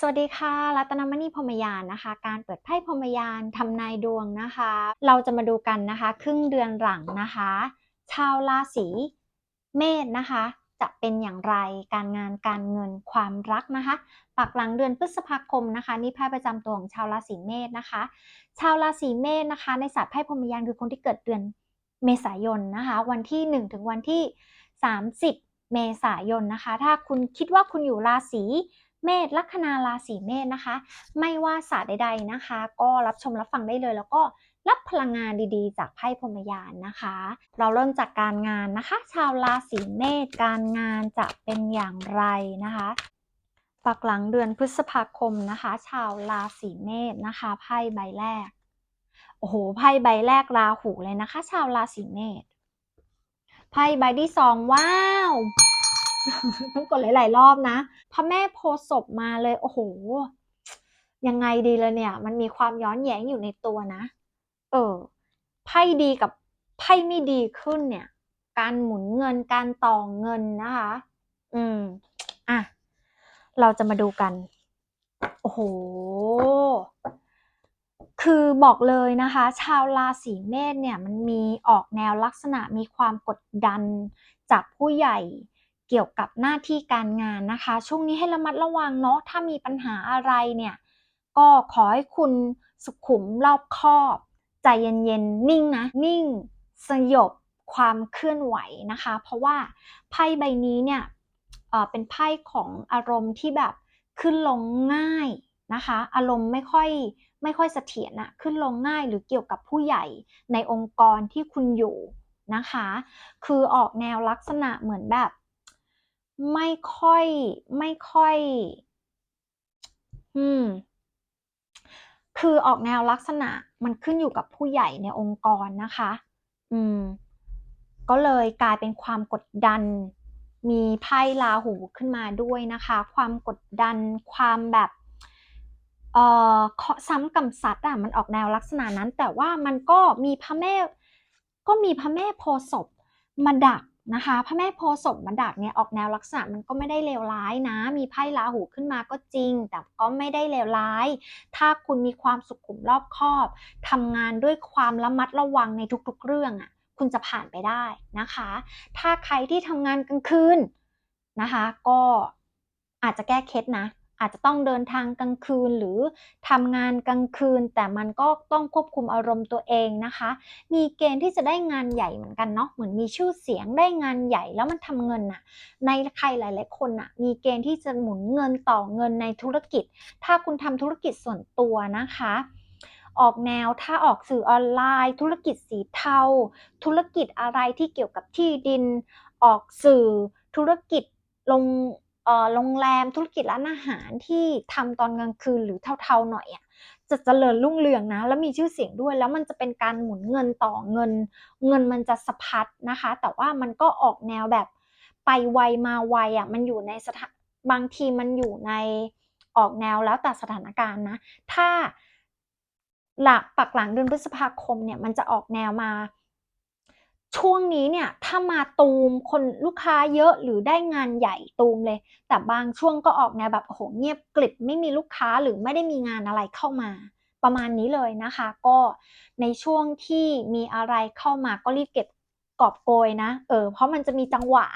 สวัสดีค่ะ รัตนมณีพรมยานนะคะ การเปิดไพ่พรมยานทำนายดวงนะคะ เราจะมาดูกันนะคะ ครึ่งเดือนหลังนะคะ ชาวราศีเมษนะคะ จะเป็นอย่างไรการงานการเงินความรักนะคะ ปักหลังเดือนพฤษภาคมนะคะ นี่ไพ่ประจำตัวของชาวราศีเมษนะคะ ชาวราศีเมษนะคะ ในศาสตร์ไพ่พรมยานคือคนที่เกิดเดือนเมษายนนะคะ วันที่ 1 ถึงวันที่ 30 เมษายนนะคะ ถ้าคุณคิดว่าคุณอยู่ราศี เมษลัคนาราศีเมษนะคะ ไม่ว่าศาสตร์ใด ๆนะคะ ก็รับชมรับฟังได้เลย แล้วก็รับพลังงานดีๆ จากไพ่พรมยานนะคะ เราเริ่มจากการงานนะคะ ชาวราศีเมษการงานจะเป็นอย่างไรนะคะปักหลังเดือนพฤษภาคมนะคะ ชาวราศีเมษนะคะไพ่ใบแรกโอ้โหไพ่ใบแรกราหูเลยนะคะ ชาวราศีเมษไพ่ใบที่สองว้าว ต้องกดหลายๆรอบนะพระแม่โพศพมาเลย โอ้โห ยังไงดีเลยเนี่ย มันมีความย้อนแย้งอยู่ในตัวนะ เออ ไพ่ดีกับไพ่ไม่ดีขึ้นเนี่ย การหมุนเงิน การต่อเงินนะคะ อืม อะ เราจะมาดูกัน โอ้โห คือบอกเลยนะคะ ชาวราศีเมษเนี่ย มันมีออกแนวลักษณะมีความกดดันจากผู้ใหญ่ เกี่ยวกับหน้าที่การงานนะคะ ช่วงนี้ให้ระมัดระวังเนาะถ้ามีปัญหาอะไรเนี่ย ก็ขอให้คุณสุขุมรอบคอบ ใจเย็นๆ นิ่งนะ นิ่ง สยบความเคลื่อนไหวนะคะ เพราะว่าไพ่ใบนี้เนี่ยเเป็นไพ่ของอารมณ์ที่แบบขึ้นลงง่ายนะคะ อารมณ์ไม่ค่อยไม่ค่อยเสถียรอะขึ้นลงง่ายหรือเกี่ยวกับผู้ใหญ่ในองค์กรที่คุณอยู่นะคะ คือออกแนวลักษณะเหมือนแบบ ไม่ค่อยไม่ค่อย อืม คือออกแนวลักษณะมันขึ้นอยู่กับผู้ใหญ่ในองค์กรนะคะ อืม ก็เลยกลายเป็นความกดดัน มีไพ่ลาหูขึ้นมาด้วยนะคะ ความกดดัน ความแบบเอ่อเคาะซ้ำกำซัดอะมันออกแนวลักษณะนั้น แต่ว่ามันก็มีพระแม่ ก็มีพระแม่โพศพมาดัก นะคะพระแม่โพธิ์ศพมาดักเนี่ยออกแนวลักษณะมันก็ไม่ได้เลวร้ายนะ มีไพ่ราหูขึ้นมาก็จริง แต่ก็ไม่ได้เลวร้าย ถ้าคุณมีความสุขุมรอบคอบทำงานด้วยความระมัดระวังในทุกๆ เรื่องอะคุณจะผ่านไปได้นะคะ ถ้าใครที่ทำงานกลางคืนนะคะ ก็อาจจะแก้เคล็ดนะ อาจจะต้องเดินทางกลางคืนหรือทำงานกลางคืน แต่มันก็ต้องควบคุมอารมณ์ตัวเองนะคะ มีเกณฑ์ที่จะได้งานใหญ่เหมือนกันเนาะเหมือนมีชื่อเสียงได้งานใหญ่แล้วมันทำเงินน่ะในใครหลาย ๆ คนน่ะมีเกณฑ์ที่จะหมุนเงินต่อเงินในธุรกิจ ถ้าคุณทำธุรกิจส่วนตัวนะคะออกแนวถ้าออกสื่อออนไลน์ ธุรกิจสีเทา ธุรกิจอะไรที่เกี่ยวกับที่ดิน ออกสื่อธุรกิจลง โรงแรมธุรกิจร้านอาหารที่ทำตอนกลางคืนหรือเทาๆหน่อยอะจะเจริญรุ่งเรืองนะ แล้วมีชื่อเสียงด้วย แล้วมันจะเป็นการหมุนเงินต่อเงิน เงินมันจะสะพัดนะคะ แต่ว่ามันก็ออกแนวแบบไปไวมาไวอะมันอยู่ในสถานบางทีมันอยู่ในออกแนวแล้วแต่สถานการณ์นะ ถ้าหลักปักหลังเดือนพฤษภาคมเนี่ยมันจะออกแนวมา ช่วงนี้เนี่ยถ้ามาตูมคนลูกค้าเยอะหรือได้งานใหญ่ตูมเลย แต่บางช่วงก็ออกแนวแบบโอ้โหเงียบกริบไม่มีลูกค้าหรือไม่ได้มีงานอะไรเข้ามา ประมาณนี้เลยนะคะ ก็ในช่วงที่มีอะไรเข้ามาก็รีบเก็บกอบโกยนะเออเพราะมันจะมีจังหวะ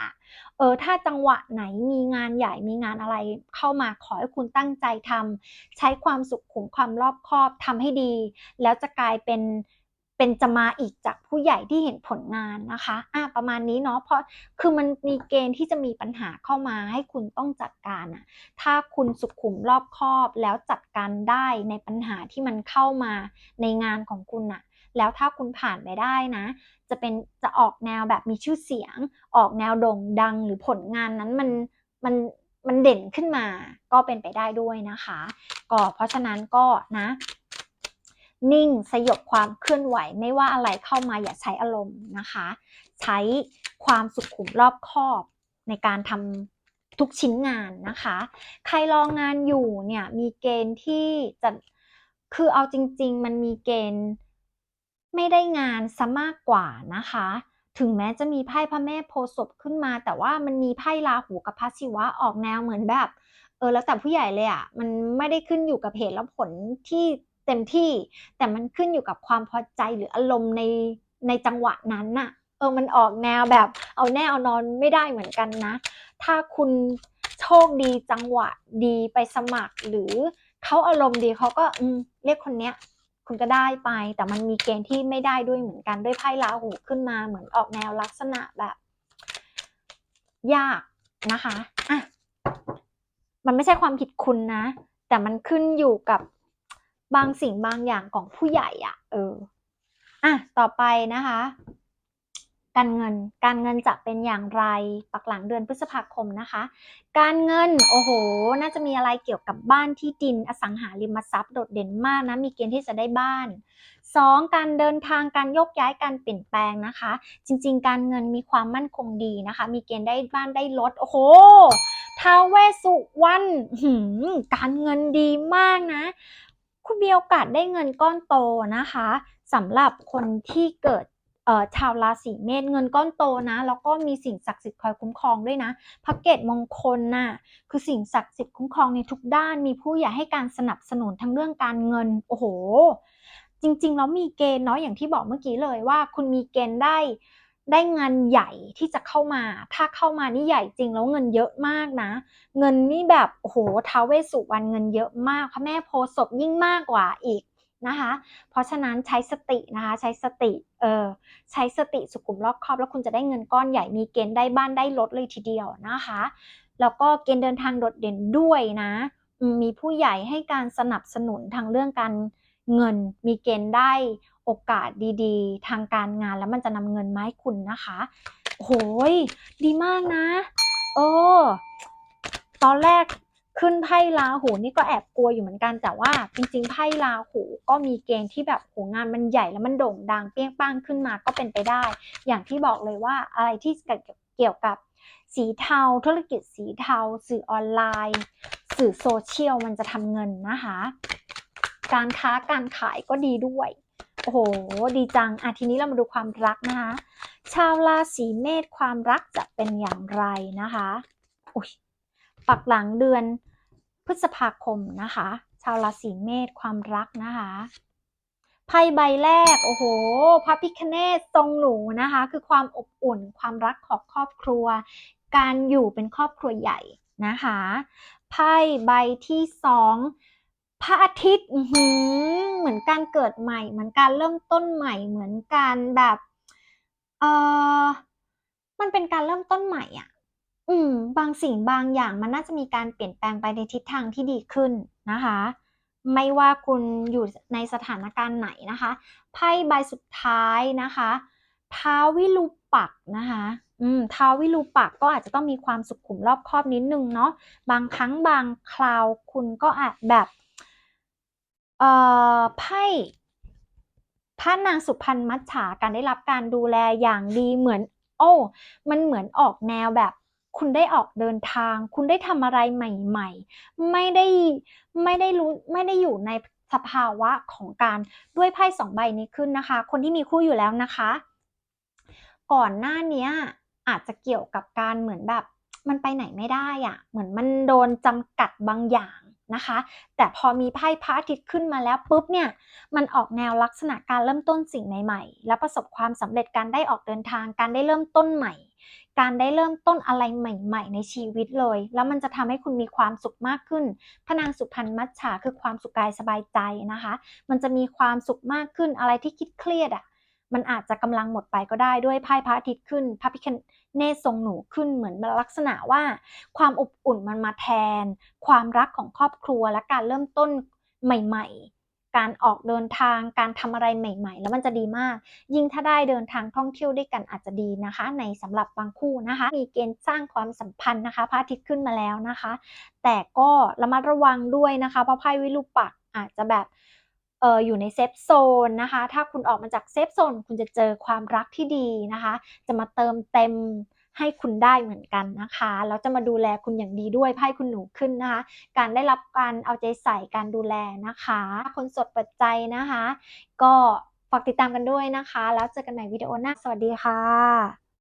เออถ้าจังหวะไหนมีงานใหญ่มีงานอะไรเข้ามาขอให้คุณตั้งใจทำใช้ความสุขขุมความรอบคอบทำให้ดี แล้วจะกลายเป็น เป็นจะมาอีกจากผู้ใหญ่ที่เห็นผลงานนะคะอะประมาณนี้เนาะเพราะคือมันมีเกณฑ์ที่จะมีปัญหาเข้ามาให้คุณต้องจัดการอะถ้าคุณสุขุมรอบคอบแล้วจัดการได้ในปัญหาที่มันเข้ามาในงานของคุณอะแล้วถ้าคุณผ่านไปได้นะ จะเป็นจะออกแนวแบบมีชื่อเสียง ออกแนวโด่งดังหรือผลงานนั้นมันมันมันเด่นขึ้นมาก็เป็นไปได้ด้วยนะคะ ก็เพราะฉะนั้นก็นะ นิ่งสยบความเคลื่อนไหว ไม่ว่าอะไรเข้ามาอย่าใช้อารมณ์นะคะ ใช้ความสุขุมรอบคอบในการทำทุกชิ้นงานนะคะ ใครรองงานอยู่เนี่ยมีเกณฑ์ที่จะคือเอาจริง ๆ มันมีเกณฑ์ไม่ได้งานซะมากกว่านะคะ ถึงแม้จะมีไพ่พระแม่โพศพขึ้นมา แต่ว่ามันมีไพ่ราหูกับพระศิวะออกแนวเหมือนแบบเออแล้วแต่ผู้ใหญ่เลยอะมันไม่ได้ขึ้นอยู่กับเหตุและผลที่ เต็มที่ แต่มันขึ้นอยู่กับความพอใจหรืออารมณ์ในในจังหวะนั้นน่ะ เออมันออกแนวแบบเอาแน่เอานอนไม่ได้เหมือนกันนะ ถ้าคุณโชคดีจังหวะดีไปสมัคร หรือเขาอารมณ์ดีเขาก็อืมเรียกคนเนี้ยคุณก็ได้ไป แต่มันมีเกณฑ์ที่ไม่ได้ด้วยเหมือนกันด้วยไพ่ราหูขึ้นมาเหมือนออกแนวลักษณะแบบ ยากนะคะอะมันไม่ใช่ความผิดคุณนะ แต่มันขึ้นอยู่กับ บางสิ่งบางอย่างของผู้ใหญ่อะเอออะต่อไปนะคะ การเงินการเงินจะเป็นอย่างไรปักหลังเดือนพฤษภาคมนะคะ การเงินโอ้โฮน่าจะมีอะไรเกี่ยวกับบ้านที่ดินอสังหาริมทรัพย์โดดเด่นมากนะมีเกณฑ์ที่จะได้บ้าน 2 การเดินทางการยกย้ายการเปลี่ยนแปลงนะคะ จริง ๆ การเงินมีความมั่นคงดีนะคะ มีเกณฑ์ได้บ้านได้รถโอ้โฮท้าวเวสุวรรณการเงินดีมากนะ คุณมีโอกาสได้เงินก้อนโตนะคะสำหรับคนที่เกิดชาวราศีเมษเงินก้อนโตนะ แล้วก็มีสิ่งศักดิ์สิทธิ์คอยคุ้มครองด้วยนะพระเกตมงคลน่ะคือสิ่งศักดิ์สิทธิ์คุ้มครองในทุกด้าน มีผู้ใหญ่ให้การสนับสนุนทั้งเรื่องการเงินโอ้โฮจริงๆแล้วมีเกณฑ์เนาะอย่างที่บอกเมื่อกี้เลยว่า คุณมีเกณฑ์ได้ ได้งานใหญ่ที่จะเข้ามา ถ้าเข้ามานี่ใหญ่จริงแล้วเงินเยอะมากนะ เงินนี่แบบโอ้โฮท้าเวสุวรรณเงินเยอะมากพระแม่โพศพยิ่งมากกว่าอีกนะคะ เพราะฉะนั้นใช้สตินะคะใช้สติเออใช้สติสุขุมรอบคอบ แล้วคุณจะได้เงินก้อนใหญ่มีเกณฑ์ได้บ้านได้รถเลยทีเดียวนะคะ แล้วก็เกณฑ์เดินทางโดดเด่นด้วยนะ มีผู้ใหญ่ให้การสนับสนุนทางเรื่องการเงินมีเกณฑ์ได้ โอกาสดีๆ ทางการงานแล้วมันจะนำเงินมาให้คุณนะคะโอ้โฮดีมากนะเออตอนแรกขึ้นไพ่ราหูนี่ก็แอบกลัวอยู่เหมือนกันแต่ว่า จริงๆไพ่ราหูก็มีเกณฑ์ที่แบบโอ้โฮงานมันใหญ่แล้วมันโด่งดังเปรี้ยงป้างขึ้นมาก็เป็นไปได้ อย่างที่บอกเลยว่าอะไรที่เกี่ยวกับสีเทาธุรกิจสีเทา สื่อออนไลน์ สื่อ Social มันจะทำเงินนะคะ การค้าการขายก็ดีด้วย โอ้โฮดีจังอะทีนี้เรามาดูความรักนะคะ ชาวราศีเมษความรักจะเป็นอย่างไรนะคะอุ๊ยปักหลังเดือนพฤษภาคมนะคะ ชาวราศีเมษความรักนะคะไพ่ใบแรก โอ้โฮพระพิฆเนศทรงหนูนะคะ คือความอบอุ่นความรักของครอบครัว การอยู่เป็นครอบครัวใหญ่นะคะไพ่ใบที่2 พระอาทิตย์เหมือนการเกิดใหม่ เหมือนการเริ่มต้นใหม่ เหมือนการแบบเออมันเป็นการเริ่มต้นใหม่อะ อืม บางสิ่งบางอย่างมันน่าจะมีการเปลี่ยนแปลงไปในทิศทางที่ดีขึ้นนะคะ ไม่ว่าคุณอยู่ในสถานการณ์ไหนนะคะ ไพ่ใบสุดท้ายนะคะท้าววิรูปักนะคะ อืมท้าววิรูปักก็อาจจะต้องมีความสุขุมรอบคอบนิดนึงเนาะ บางครั้งบางคราวคุณก็อาจแบบ เอ่อไพ่พระนางสุพรรณมัจฉาการได้รับการดูแลอย่างดีเหมือน โอ้ มันเหมือนออกแนวแบบ คุณได้ออกเดินทาง คุณได้ทำอะไรใหม่ ๆ ไม่ได้ไม่ได้รู้ไม่ได้อยู่ในสภาวะของการด้วยไพ่2ใบนี้ขึ้นนะคะ คนที่มีคู่อยู่แล้วนะคะ ก่อนหน้านี้อาจจะเกี่ยวกับการเหมือนแบบ มันไปไหนไม่ได้อะ เหมือนมันโดนจำกัดบางอย่าง นะคะ แต่พอมีไพ่พระอาทิตย์ขึ้นมาแล้วปุ๊บเนี่ย มันออกแนวลักษณะการเริ่มต้นสิ่งใหม่ๆ และประสบความสำเร็จการได้ออกเดินทาง การได้เริ่มต้นใหม่ การได้เริ่มต้นอะไรใหม่ ๆ ในชีวิตเลย แล้วมันจะทำให้คุณมีความสุขมากขึ้นพระนางสุพรรณมัจฉาคือความสุขกายสบายใจนะคะ มันจะมีความสุขมากขึ้นอะไรที่คิดเครียดอะมันอาจจะกำลังหมดไปก็ได้ด้วยไพ่พระอาทิตย์ขึ้นพระพิฆ เนศทรงหนูขึ้นเหมือนลักษณะว่า ความอบอุ่นมันมาแทน ความรักของครอบครัวและการเริ่มต้นใหม่ ๆ การออกเดินทางการทำอะไรใหม่ ๆ แล้วมันจะดีมาก ยิ่งถ้าได้เดินทางท่องเที่ยวด้วยกันอาจจะดีนะคะ ในสำหรับบางคู่นะคะ มีเกณฑ์สร้างความสัมพันธ์นะคะพระอาทิตย์ขึ้นมาแล้วนะคะ แต่ก็ระมัดระวังด้วยนะคะเพราะไพ่วิรูปักอาจจะแบบ อออยู่ในเซฟโซนนะคะ ถ้าคุณออกมาจากเซฟโซนคุณจะเจอความรักที่ดีนะคะ จะมาเติมเต็มให้คุณได้เหมือนกันนะคะแล้วจะมาดูแลคุณอย่างดีด้วยไพ่คุณหนูขึ้นนะคะ การได้รับการเอาใจใส่การดูแลนะคะ คนสดเปิดใจนะคะ ก็ฝากติดตามกันด้วยนะคะ แล้วเจอกันใหม่วิดีโอหน้า สวัสดีค่ะ